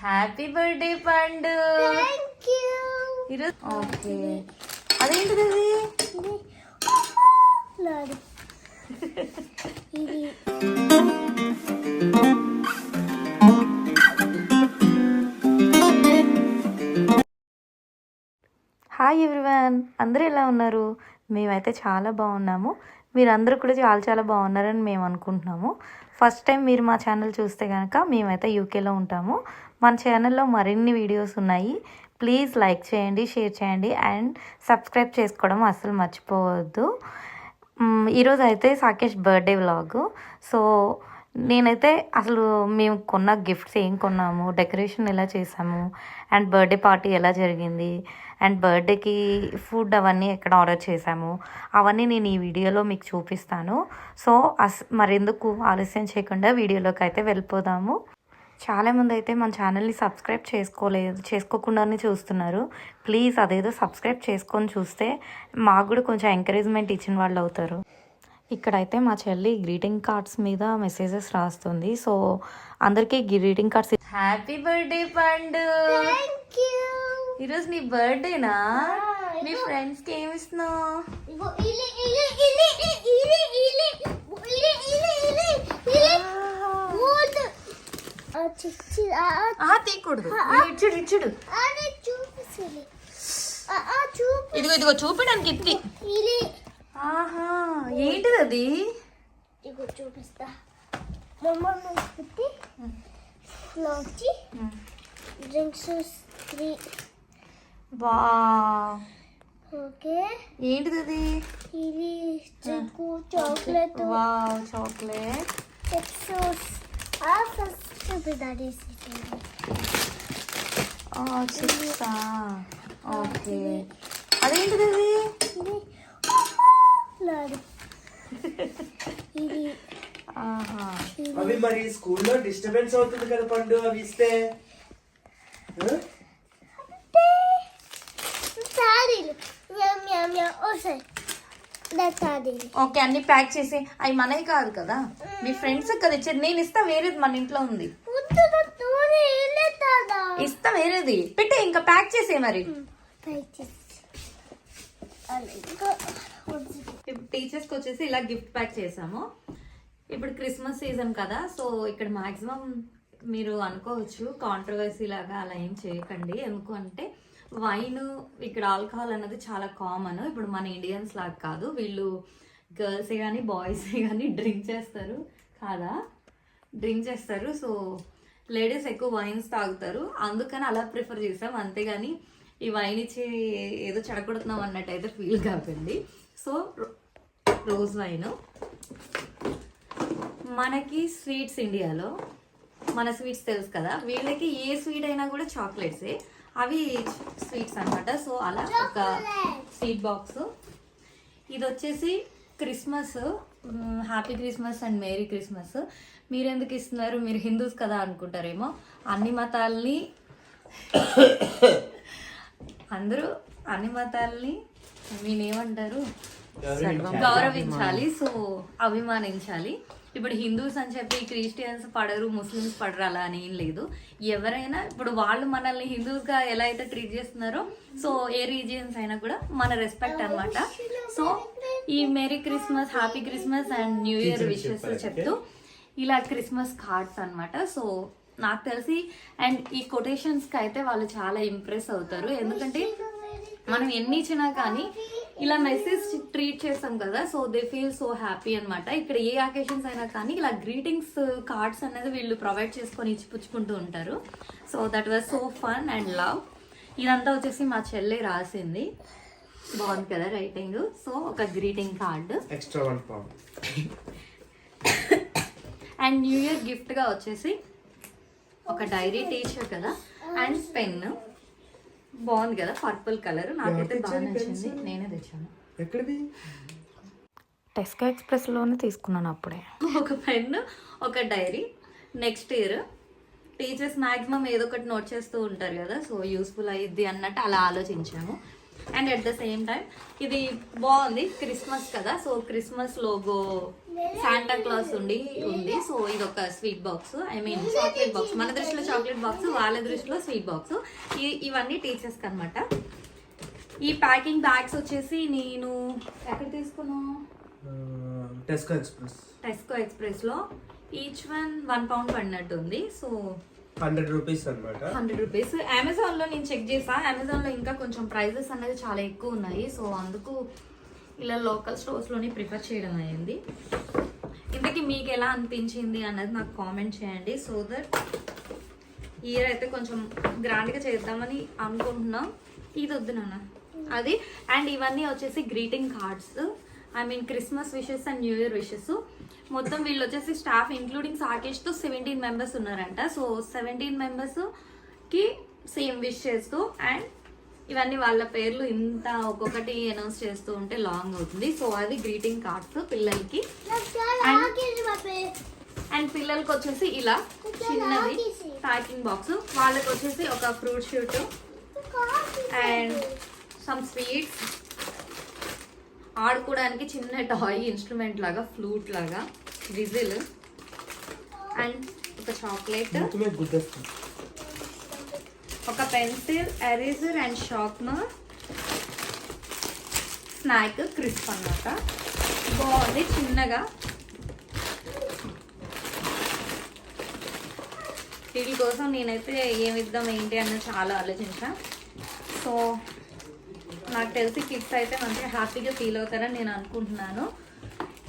Happy birthday పండు okay అదేంటిది ఇది హాయ్ ఎవ్రీవన్ అందరూ ఎలా ఉన్నారు? మేమైతే చాలా బాగున్నాము. మీరందరూ కూడా చాలా చాలా బాగున్నారని మేము అనుకుంటున్నాము. ఫస్ట్ టైం మీరు మా ఛానల్ చూస్తే కనుక మేమైతే యూకేలో ఉంటాము. మన ఛానల్లో మరిన్ని వీడియోస్ ఉన్నాయి. ప్లీజ్ లైక్ చేయండి షేర్ చేయండి అండ్ సబ్స్క్రైబ్ చేసుకోవడం అస్సలు మర్చిపోవద్దు. ఈరోజు అయితే సాకేష్ బర్త్డే వ్లాగు. సో నేనైతే అసలు మేము కొన్న గిఫ్ట్స్ ఏం కొన్నాము? డెకరేషన్ ఎలా చేసాము? అండ్ బర్త్డే పార్టీ ఎలా జరిగింది? అండ్ బర్త్డేకి ఫుడ్ అవన్నీ ఎక్కడ ఆర్డర్ చేసాము? అవన్నీ నేను ఈ వీడియోలో మీకు చూపిస్తాను. సో అస్ మరెందుకు ఆలస్యం చేయకుండా వీడియోలోకి అయితే వెళ్ళిపోదాము. చాలామంది అయితే మన ఛానల్ని సబ్స్క్రైబ్ చేసుకోలేదు చేసుకోకుండానే చూస్తున్నారు. ప్లీజ్ అదేదో సబ్స్క్రైబ్ చేసుకొని చూస్తే మాకు కూడా కొంచెం ఎంకరేజ్మెంట్ ఇచ్చిన వాళ్ళు అవుతారు. ఇక్కడైతే మా చెల్లి గ్రీటింగ్ కార్డ్స్ మీద మెసేజెస్ రాస్తుంది. సో అందరికీ గ్రీటింగ్ కార్డ్స్ హ్యాపీ బర్త్డే పండు ఈరోజు నీ బర్త్డేనా మీ ఫ్రెండ్స్కి ఏమి ఇస్తున్నావు? తీయకూడదు. ఇదిగో ఇదిగో చూపించడానికి ఇది ఆహా ఏంటిది అది ఇగో చూపిస్తా. మమ్మ పెట్టి ఫ్లోచి డ్రింక్స్ త్రీ వా ఓకే. ఏంటిది అది ఇది చిక్కు చాక్లెట్ వావ్ చాక్లెట్ ఎక్సోస్ ఆ ఫస్ట్ చూపిదాడి చిప్సా ఓకే. అదేంటిది అది ఇది నాది ఇది ఆహా అవి మరి స్కూల్లో డిస్టర్బెన్స్ అవుతుంది కదా పండు అవి ఇస్తే. ఓకే అన్ని ప్యాక్ చేసి అవి మనవి కాదు కదా? మీ ఫ్రెండ్స్ కదా ఇచ్చేది. నేను ఇస్తా వేరేది మన ఇంట్లో ఉంది. ఇస్తా వేరేది. పెట్టే ఇంకా ప్యాక్ చేసే మరి. టీచర్స్కి వచ్చేసి ఇలా గిఫ్ట్ ప్యాక్ చేసాము. ఇప్పుడు క్రిస్మస్ సీజన్ కదా సో ఇక్కడ మాక్సిమం మీరు అనుకోవచ్చు కాంట్రవర్సీ లాగా అలా ఏం చేయకండి. ఎందుకు అంటే వైన్ ఇక్కడ ఆల్కహాల్ అన్నది చాలా కామన్ ఇప్పుడు మన ఇండియన్స్ లాగా కాదు వీళ్ళు గర్ల్సే కానీ బాయ్సే కానీ డ్రింక్ చేస్తారు కాదా డ్రింక్ చేస్తారు. సో లేడీస్ ఎక్కువ వైన్స్ తాగుతారు. అందుకని అలా ప్రిఫర్ చేసాం అంతేగాని ఈ వైన్ ఇచ్చి ఏదో చెడగొడుతున్నాం అన్నట్టు అయితే ఫీల్ కాకండి. సో రోజ్ వైన్ మనకి స్వీట్స్ ఇండియాలో మన స్వీట్స్ తెలుసు కదా వీళ్ళకి ఏ స్వీట్ అయినా కూడా చాక్లెట్సే అవి స్వీట్స్ అన్నమాట. సో అలా ఒక స్వీట్ బాక్స్. ఇది వచ్చేసి Christmas happy Christmas and merry Christmas. మీరు ఎందుకు ఇస్తున్నారు? మీరు హిందూస్ కదా అనుకుంటారేమో. అన్ని మతాలని అందరూ అన్ని మతాలని మీనేమంటారు గౌరవించాలి. సో అభిమానించాలి. ఇప్పుడు హిందూస్ అని చెప్పి క్రిస్టియన్స్ పడరు ముస్లిమ్స్ పడరు అలా అని ఏం లేదు. ఎవరైనా ఇప్పుడు వాళ్ళు మనల్ని హిందూస్గా ఎలా అయితే ట్రీట్ చేస్తున్నారో సో ఏ రీజియన్స్ అయినా కూడా మన రెస్పెక్ట్ అన్నమాట. సో ఈ merry Christmas happy Christmas and new year wishes చెప్తూ ఇలా క్రిస్మస్ కార్డ్స్ అన్నమాట. సో నాకు తెలిసి అండ్ ఈ కొటేషన్స్కి అయితే వాళ్ళు చాలా ఇంప్రెస్ అవుతారు. ఎందుకంటే మనం ఎన్ని ఇచ్చినా కానీ ఇలా మెసేజ్ ట్రీట్ చేస్తాం కదా so they feel so happy అన్నమాట. ఇక్కడ ఏ అకేషన్స్ అయినా కానీ ఇలా గ్రీటింగ్స్ కార్డ్స్ అనేది వీళ్ళు ప్రొవైడ్ చేసుకొని ఇచ్చి పుచ్చుకుంటూ ఉంటారు. So that was so fun and love ఇదంతా వచ్చేసి మా చెల్లి రాసింది. బాగుంది కదా రైటింగ్ సో ఒక greeting card extra one pound and new year గిఫ్ట్గా వచ్చేసి ఒక డైరీ టీచర్ కదా అండ్ పెన్ బాగుంది కదా పర్పుల్ కలర్ నాకైతే బాగా నచ్చింది. నేనే తెచ్చాను. ఎక్కడిది? టెస్కో ఎక్స్ప్రెస్లోనే తీసుకున్నాను అప్పుడే. ఒక పెన్ ఒక diary. Next year teachers maximum ఏదో ఒకటి నోట్ చేస్తూ ఉంటారు కదా సో యూస్ఫుల్ అయ్యిద్ది అన్నట్టు అలా ఆలోచించాము. And at the same time ఇది బాగుంది క్రిస్మస్ కదా so Christmas logo Santa Claus ఉండి ఉంది. సో ఇది ఒక sweet box I mean chocolate box మన దృష్టిలో చాక్లెట్ బాక్స్ వాళ్ళ దృష్టిలో స్వీట్ బాక్స్ ఇవన్నీ టీచర్స్కి అనమాట ఈ ప్యాకింగ్ బ్యాగ్స్ వచ్చేసి నేను ఎక్కడ తీసుకున్నాను టెస్కో ఎక్స్ప్రెస్ టెస్కో ఎక్స్ప్రెస్లో ఈచ్ వన్ వన్ పౌండ్ పడినట్టు ఉంది. సో హండ్రెడ్ రూపీస్ అనమాట హండ్రెడ్ రూపీస్ అమెజాన్లో నేను చెక్ చేసా. అమెజాన్లో ఇంకా కొంచెం ప్రైజెస్ అనేది చాలా ఎక్కువ ఉన్నాయి. సో అందుకు ఇలా లోకల్ స్టోర్స్లోనే ప్రిఫర్ చేయడం అయింది ఇంతకీ మీకు ఎలా అనిపించింది అన్నది నాకు కామెంట్ చేయండి. సో దట్ ఇయర్ అయితే కొంచెం గ్రాండ్గా చేద్దామని అనుకుంటున్నాం. ఇది వద్దు నాన్న. అది. అండ్ ఇవన్నీ వచ్చేసి greeting cards I mean Christmas wishes and new year wishes మొత్తం వీళ్ళు వచ్చేసి స్టాఫ్ ఇంక్లూడింగ్ సాకేష్తో సెవెంటీన్ మెంబర్స్ ఉన్నారంట. సో సెవెంటీన్ మెంబర్స్కి సేమ్ విష్ చేస్తూ అండ్ ఇవన్నీ వాళ్ళ పేర్లు ఇంత ఒక్కొక్కటి అనౌన్స్ చేస్తూ ఉంటే లాంగ్ అవుతుంది. సో అది గ్రీటింగ్ కార్డ్స్ పిల్లలకి. అండ్ పిల్లలకి వచ్చేసి ఇలా చిన్నది ప్యాకింగ్ బాక్స్. వాళ్ళకి వచ్చేసి ఒక fruit shoot and some sweets. ఆడుకోవడానికి చిన్న టాయ్ ఇన్స్ట్రుమెంట్ లాగా ఫ్లూట్ లాగా విజిల్ అండ్ ఒక చాక్లెట్. ఒక pencil eraser and sharpener snack crisp అన్నమాట. బాగుంది చిన్నగా. వీటి కోసం నేనైతే ఏమిద్దాం ఏంటి అని చాలా ఆలోచించా. సో నాకు తెలిసి కిడ్స్ అయితే మంచిగా హ్యాపీగా ఫీల్ అవుతారని నేను అనుకుంటున్నాను.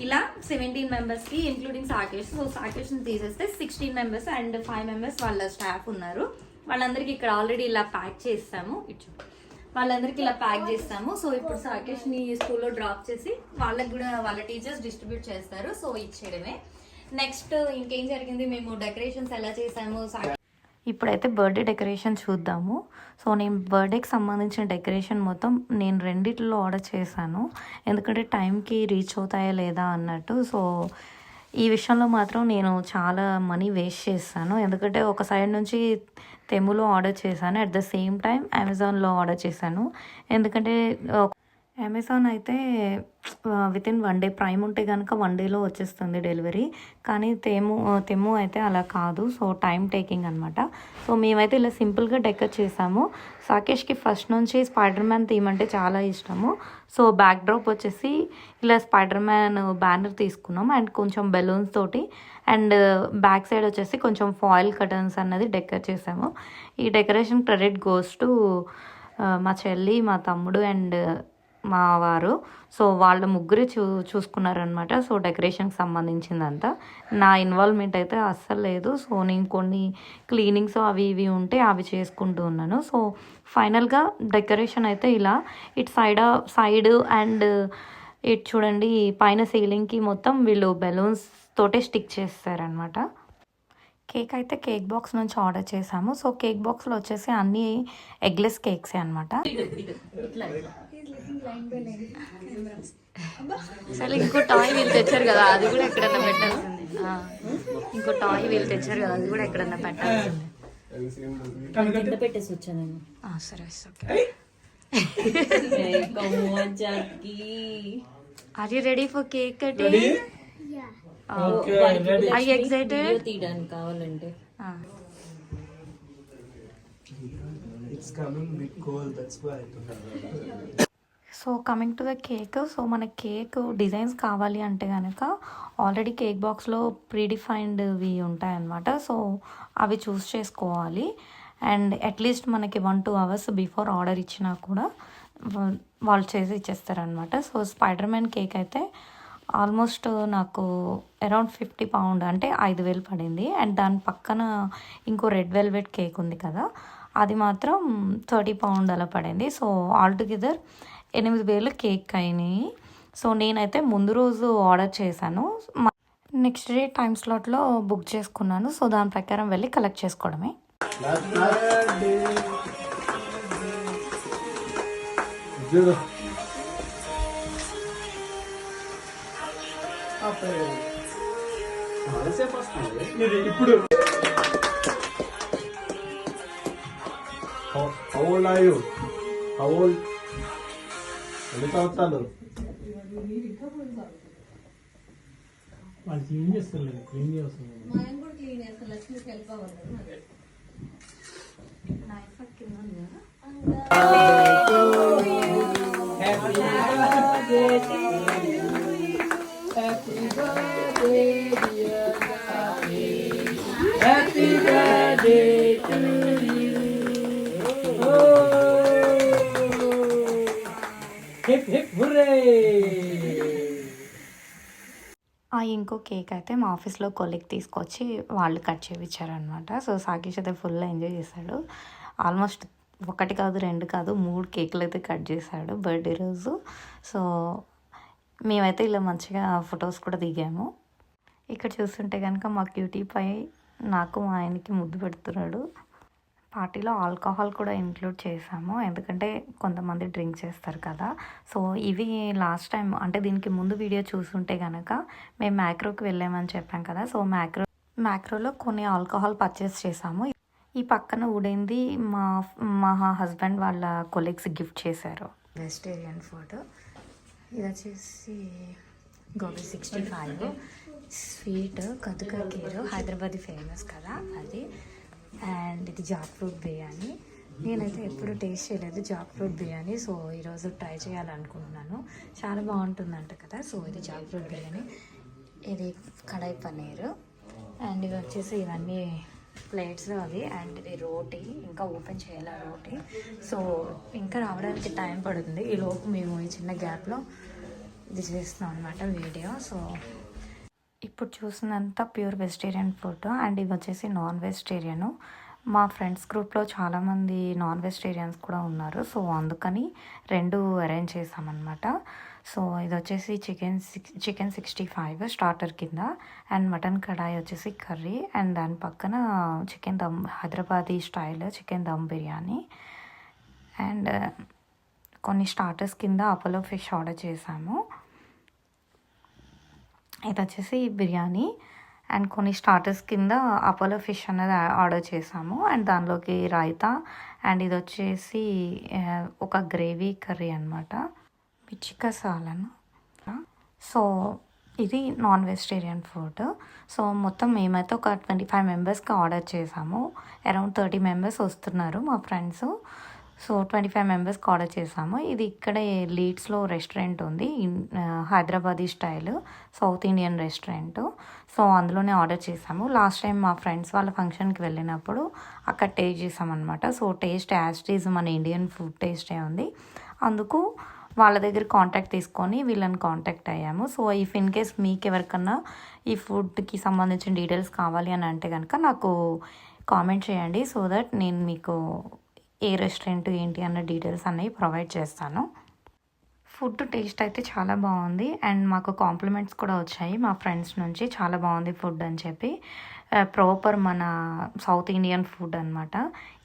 ఇలా సెవెంటీన్ మెంబర్స్కి ఇంక్లూడింగ్ సాకేష్. సో సాకేష్ని తీసేస్తే sixteen members and five members వాళ్ళ స్టాఫ్ ఉన్నారు. వాళ్ళందరికీ ఇక్కడ ఆల్రెడీ ఇలా ప్యాక్ చేస్తాము. ఇచ్చు వాళ్ళందరికీ ఇలా ప్యాక్ చేస్తాము. సో ఇప్పుడు సాకేష్ని స్కూల్లో డ్రాప్ చేసి వాళ్ళకి కూడా వాళ్ళ టీచర్స్ డిస్ట్రిబ్యూట్ చేస్తారు. సో ఇచ్చేయడమే. నెక్స్ట్ ఇంకేం జరిగింది? మేము డెకరేషన్స్ ఎలా చేసాము ఇప్పుడైతే బర్త్డే డెకరేషన్ చూద్దాము. సో నేను బర్త్డేకి సంబంధించిన డెకరేషన్ మొత్తం నేను రెండిట్లో ఆర్డర్ చేశాను. ఎందుకంటే టైంకి రీచ్ అవుతాయా లేదా అన్నట్టు. సో ఈ విషయంలో మాత్రం నేను చాలా మనీ వేస్ట్ చేస్తాను. ఎందుకంటే ఒక సైడ్ నుంచి తెములో ఆర్డర్ చేశాను. అట్ ద సేమ్ టైం అమెజాన్లో ఆర్డర్ చేశాను. ఎందుకంటే అమెజాన్ అయితే within one day prime ఉంటే కనుక వన్ డేలో వచ్చేస్తుంది డెలివరీ. కానీ తెము తెము అయితే అలా కాదు. సో టైం టేకింగ్ అనమాట సో మేమైతే ఇలా సింపుల్గా డెకర్ చేసాము. సాకేష్కి ఫస్ట్ నుంచి స్పైడర్ మ్యాన్ థీమ్ అంటే చాలా ఇష్టము. సో బ్యాక్ డ్రాప్ వచ్చేసి ఇలా స్పైడర్ మ్యాన్ బ్యానర్ తీసుకున్నాం. అండ్ కొంచెం బెలూన్స్ తోటి. అండ్ బ్యాక్ సైడ్ వచ్చేసి కొంచెం ఫాయిల్ కటన్స్ అన్నది డెకర్ చేసాము. ఈ డెకరేషన్ క్రెడిట్ గోస్ టు మా చెల్లి మా తమ్ముడు అండ్ మా వారు సో వాళ్ళ ముగ్గురే చూ చూసుకున్నారనమాట సో డెకరేషన్కి సంబంధించిందంతా. నా ఇన్వాల్వ్మెంట్ అయితే అస్సలు లేదు. సో నేను కొన్ని క్లీనింగ్స్ అవి ఇవి ఉంటే అవి చేసుకుంటూ ఉన్నాను. సో ఫైనల్గా డెకరేషన్ అయితే ఇలా. ఇటు సైడ్ సైడ్ అండ్ ఇటు చూడండి పైన సీలింగ్కి మొత్తం వీళ్ళు బెలూన్స్ తోటే స్టిక్ చేస్తారనమాట కేక్ అయితే కేక్ బాక్స్ నుంచి ఆర్డర్ చేసాము సో కేక్ బాక్స్లో వచ్చేసి అన్ని ఎగ్లెస్ కేక్సే అనమాట అసలు ఇంకో టాయ్ వీళ్ళు తెచ్చారు కదా అది కూడా ఎక్కడన్నా పెట్టాల్సింది ఆ. ఇంకో టాయ్ వీళ్ళు తెచ్చారు కదా అది కూడా ఎక్కడన్నా పెట్టాల్సింది కింద పెట్టేసి వచ్చాను నేను ఆ, సరే okay. Are you ready for cake cutting I excited తీయడానికి కావాలంటే. It's coming big goal that's why so coming to the cake so మన కేక్ డిజైన్స్ కావాలి అంటే కనుక ఆల్రెడీ కేక్ బాక్స్లో ప్రీడిఫైన్డ్వి ఉంటాయన్నమాట. సో అవి చూస్ చేసుకోవాలి. అండ్ అట్లీస్ట్ మనకి one two hours before order ఇచ్చినా కూడా వాళ్ళు చేసి ఇచ్చేస్తారనమాట సో స్పైడర్ మ్యాన్ కేక్ అయితే ఆల్మోస్ట్ నాకు అరౌండ్ ఫిఫ్టీ పౌండ్ అంటే ఐదు వేలు పడింది. అండ్ దాని పక్కన ఇంకో రెడ్ వెల్వెట్ కేక్ ఉంది కదా అది మాత్రం థర్టీ పౌండ్ అలా పడింది. సో ఆల్టుగెదర్ ఎనిమిది వేలు కేక్ అయినాయి సో నేనైతే ముందు రోజు ఆర్డర్ చేశాను నెక్స్ట్ డే టైం స్లాట్లో బుక్ చేసుకున్నాను సో దాని ప్రకారం వెళ్ళి కలెక్ట్ చేసుకోవడమే ఇప్పుడు How old are you? How old? ఎన్ని సంవత్సరాలు. వాళ్ళు క్లీన్ చేస్తారు. క్లీన్ చేస్తారు. హిప్ హిప్ హుర్రే ఆ ఇంకో కేక్ అయితే మా ఆఫీస్లో కొలిక్ తీసుకొచ్చి వాళ్ళు కట్ చేయించారనమాట సో సాకేష్ అయితే ఫుల్ ఎంజాయ్ చేశాడు. ఆల్మోస్ట్ ఒకటి కాదు రెండు కాదు మూడు కేకులు అయితే కట్ చేశాడు బర్త్డే రోజు. సో మేమైతే ఇలా మంచిగా ఫొటోస్ కూడా దిగాము. ఇక్కడ చూస్తుంటే కనుక మా క్యూటీ పై నాకు మా ఆయనకి ముద్దు పెడుతున్నాడు. పార్టీలో ఆల్కహాల్ కూడా ఇంక్లూడ్ చేసాము. ఎందుకంటే కొంతమంది డ్రింక్ చేస్తారు కదా. సో ఇవి లాస్ట్ టైం అంటే దీనికి ముందు వీడియో చూసుంటే కనుక మేము మ్యాక్రోకి వెళ్ళామని చెప్పాం కదా. సో మ్యాక్రో మ్యాక్రోలో కొన్ని ఆల్కహాల్ పర్చేస్ చేసాము. ఈ పక్కన ఊడైంది మా మా హస్బెండ్ వాళ్ళ కొలీగ్స్ గిఫ్ట్ చేశారు. వెజిటేరియన్ ఫుడ్ ఇది వచ్చేసి గోబీ సిక్స్టీ ఫైవ్. స్వీట్ కదుకా కీరు హైదరాబాద్ ఫేమస్ కదా అది. అండ్ ఇది జాక్ ఫ్రూట్ బిర్యానీ. నేనైతే ఎప్పుడు టేస్ట్ చేయలేదు జాక్ ఫ్రూట్ బిర్యానీ సో ఈరోజు ట్రై చేయాలనుకుంటున్నాను. చాలా బాగుంటుందంట కదా సో ఇది జాక్ ఫ్రూట్ బిర్యానీ. ఇది కడాయి పన్నీర్. అండ్ ఇవి వచ్చేసి ఇవన్నీ ప్లేట్స్ అవి. అండ్ ఇది రోటీ ఇంకా ఓపెన్ చేయాలి రోటీ. సో ఇంకా రావడానికి టైం పడుతుంది. ఈ లోపు మేము ఈ చిన్న గ్యాప్లో ఇది చేస్తున్నాం అనమాట వీడియో సో ఇప్పుడు చూసినంత ప్యూర్ వెజిటేరియన్ ఫుడ్ అండ్ ఇవి వచ్చేసి నాన్ వెజిటేరియన్. మా ఫ్రెండ్స్ గ్రూప్లో చాలామంది నాన్ వెజిటేరియన్స్ కూడా ఉన్నారు. సో అందుకని రెండు అరేంజ్ చేసామన్నమాట సో ఇది వచ్చేసి chicken six chicken sixty five starter కింద అండ్ మటన్ కడాయి వచ్చేసి కర్రీ అండ్ దాని పక్కన chicken dum Hyderabadi style chicken dum biryani and కొన్ని స్టార్టర్స్ కింద అపోలో ఫిష్ ఆర్డర్ చేసాము ఇది వచ్చేసి బిర్యానీ అండ్ కొన్ని స్టార్టర్స్ కింద అపోలో ఫిష్ అనేది ఆర్డర్ చేసాము అండ్ దానిలోకి రైతా అండ్ ఇది వచ్చేసి ఒక గ్రేవీ కర్రీ అనమాట పిచ్చిక సాలను. సో ఇది నాన్ వెజిటేరియన్ ఫుడ్. సో మొత్తం మేమైతే ఒక ట్వంటీ ఫైవ్ మెంబర్స్కి ఆర్డర్ చేసాము. అరౌండ్ థర్టీ మెంబర్స్ వస్తున్నారు మా ఫ్రెండ్స్. సో ట్వంటీ ఫైవ్ మెంబర్స్కి ఆర్డర్ చేసాము. ఇది ఇక్కడే లీడ్స్లో రెస్టారెంట్ ఉంది. In- Hyderabadi style south Indian restaurant. So అందులోనే ఆర్డర్ చేసాము. లాస్ట్ టైం మా ఫ్రెండ్స్ వాళ్ళ ఫంక్షన్కి వెళ్ళినప్పుడు అక్కడ టేస్ట్ చేసామన్నమాట. సో టేస్ట్ యాస్టీజ్ మన ఇండియన్ ఫుడ్ టేస్టే ఉంది. అందుకు వాళ్ళ దగ్గర కాంటాక్ట్ తీసుకొని వీళ్ళని కాంటాక్ట్ అయ్యాము. సో ఇఫ్ ఇన్ కేస్ మీకు ఎవరికన్నా ఈ ఫుడ్కి సంబంధించిన డీటెయిల్స్ కావాలి అని అంటే కనుక నాకు కామెంట్ చేయండి సో దట్ నేను మీకు ఏ రెస్టారెంట్ ఏంటి అన్న డీటెయిల్స్ అన్నవి ప్రొవైడ్ చేస్తాను. ఫుడ్ టేస్ట్ అయితే చాలా బాగుంది. అండ్ మాకు కాంప్లిమెంట్స్ కూడా వచ్చాయి. మా ఫ్రెండ్స్ నుంచి చాలా బాగుంది ఫుడ్ అని చెప్పి. ప్రాపర్ మన సౌత్ ఇండియన్ ఫుడ్ అనమాట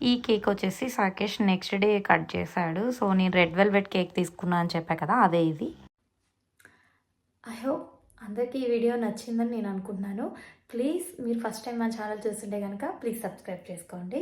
ఈ కేక్ వచ్చేసి సాకేష్ నెక్స్ట్ డే కట్ చేశాడు. సో నేను రెడ్ వెల్వెట్ కేక్ తీసుకున్నా అని చెప్పా కదా అదే ఇది. ఐ హోప్ అందరికీ ఈ వీడియో నచ్చిందని నేను అనుకుంటున్నాను. ప్లీజ్ మీరు ఫస్ట్ టైం మా ఛానల్ చూస్తుంటే కనుక ప్లీజ్ సబ్స్క్రైబ్ చేసుకోండి.